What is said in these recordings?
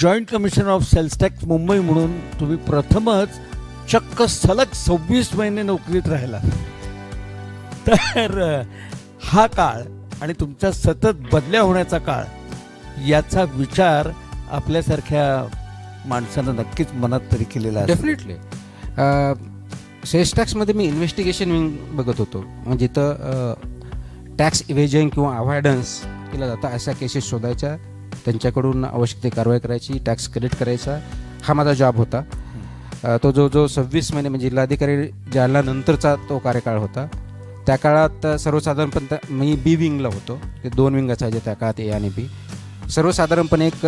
Joint commission of sales tax Mumbai म्हणून तुम्ही प्रथमच चक्क सलग सव्वीस महिने नोकरीत राहिला. तर हा काळ आणि तुमचा सतत बदल्या होण्याचा काळ याचा विचार आपल्यासारख्या माणसानं नक्कीच मनात तरी केलेला आहे डेफिनेटली सेल्स टॅक्समध्ये मी इन्व्हेस्टिगेशन विंग बघत होतो. म्हणजे जिथं टॅक्स इव्हेजन किंवा अवॉयडन्स केला जातं अशा केसेस शोधायच्या. त्यांच्याकडून आवश्यक ते कारवाई करायची टॅक्स कलेक्ट करायचा. हा माझा जॉब होता. तो जो जो सव्वीस महिने म्हणजे जिल्हाधिकारी जाळल्यानंतरचा तो कार्यकाळ होता. त्या काळात सर्वसाधारणपणे मी बी विंगला होतो. ते दोन विंग असायचे त्या काळात ए आणि बी सर्वसाधारणपणे एक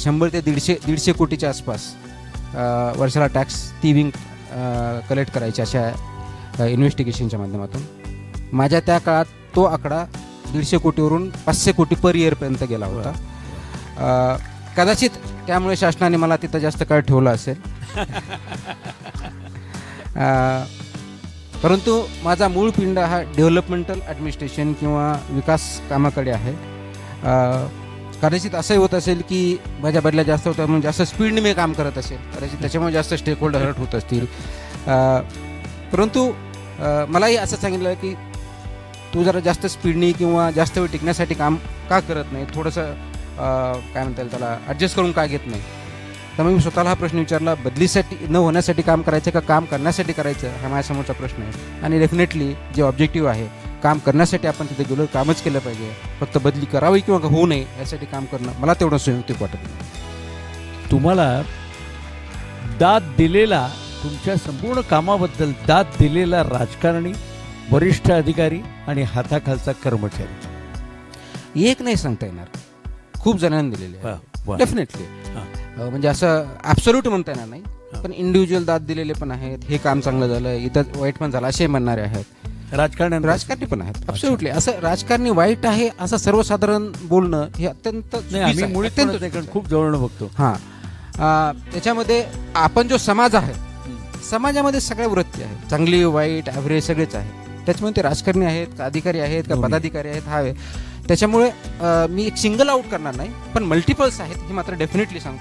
शंभर ते दीडशे दीडशे कोटीच्या आसपास वर्षाला टॅक्स ती विंग कलेक्ट करायची अशा इन्व्हेस्टिगेशनच्या माध्यमातून. माझ्या त्या काळात तो आकडा दीडशे कोटीवरून पाचशे कोटी पर इयरपर्यंत गेला होता. कदाचित त्यामुळे शासनाने मला तिथं जास्त काळ ठेवलं असेल. परंतु माझा मूळ पिंड हा डेव्हलपमेंटल ॲडमिनिस्ट्रेशन किंवा विकास कामाकडे आहे. कदाचित असंही होत असेल की माझ्या बदल्या जास्त होत्या म्हणून जास्त स्पीडने मी काम करत असेल. कदाचित त्याच्यामुळे जास्त स्टेक होल्डर हर्ट होत असतील. परंतु मलाही असं सांगितलं की तू जरा जास्त स्पीडने किंवा जास्त वेळ टिकण्यासाठी काम का करत नाही? थोडंसं काय म्हणता येईल त्याला ॲडजस्ट करून का घेत नाही. त्यामुळे मी स्वतःला हा प्रश्न विचारला बदलीसाठी न होण्यासाठी काम करायचं का काम करण्यासाठी करायचं हा माझ्यासमोरचा प्रश्न आहे. आणि डेफिनेटली जे ऑब्जेक्टिव्ह आहे काम करण्यासाठी आपण तिथे गेलो कामच केलं पाहिजे. फक्त बदली करावी किंवा होऊ नये यासाठी काम करणं मला तेवढं संयुक्तिक वाटत तुम्हाला दाद दिलेला तुमच्या संपूर्ण कामाबद्दल दाद दिलेला राजकारणी वरिष्ठ अधिकारी आणि हाताखालचा कर्मचारी. एक नाही सांगता येणार. खूप जणांनी दिलेले. डेफिनेटली. म्हणजे असं ॲब्सोल्यूट म्हणता येणार. नाही. पण इंडिव्हिज्युअल दाद दिलेले पण आहेत. हे काम चांगलं झालं. इथं वाईट पण झालं. असे म्हणणारे आहेत. राजकारणी राजकारणी पण आहेत. ॲब्सोल्युटली असं राजकारणी वाईट आहे असं सर्वसाधारण बोलणं हे अत्यंत खूप जवळ बघतो. हा. त्याच्यामध्ये आपण जो समाज आहे समाजामध्ये सगळ्या वृत्ती आहेत. चांगली वाईट ॲव्हरेज सगळेच आहेत. त्याच्यामुळे ते राजकारणी आहेत का अधिकारी आहेत का. पदाधिकारी आहेत हा आहे. त्याच्यामुळे मी एक सिंगल आउट करणार नाही पण मल्टिपल्स आहेत हे मात्र डेफिनेटली सांगतो.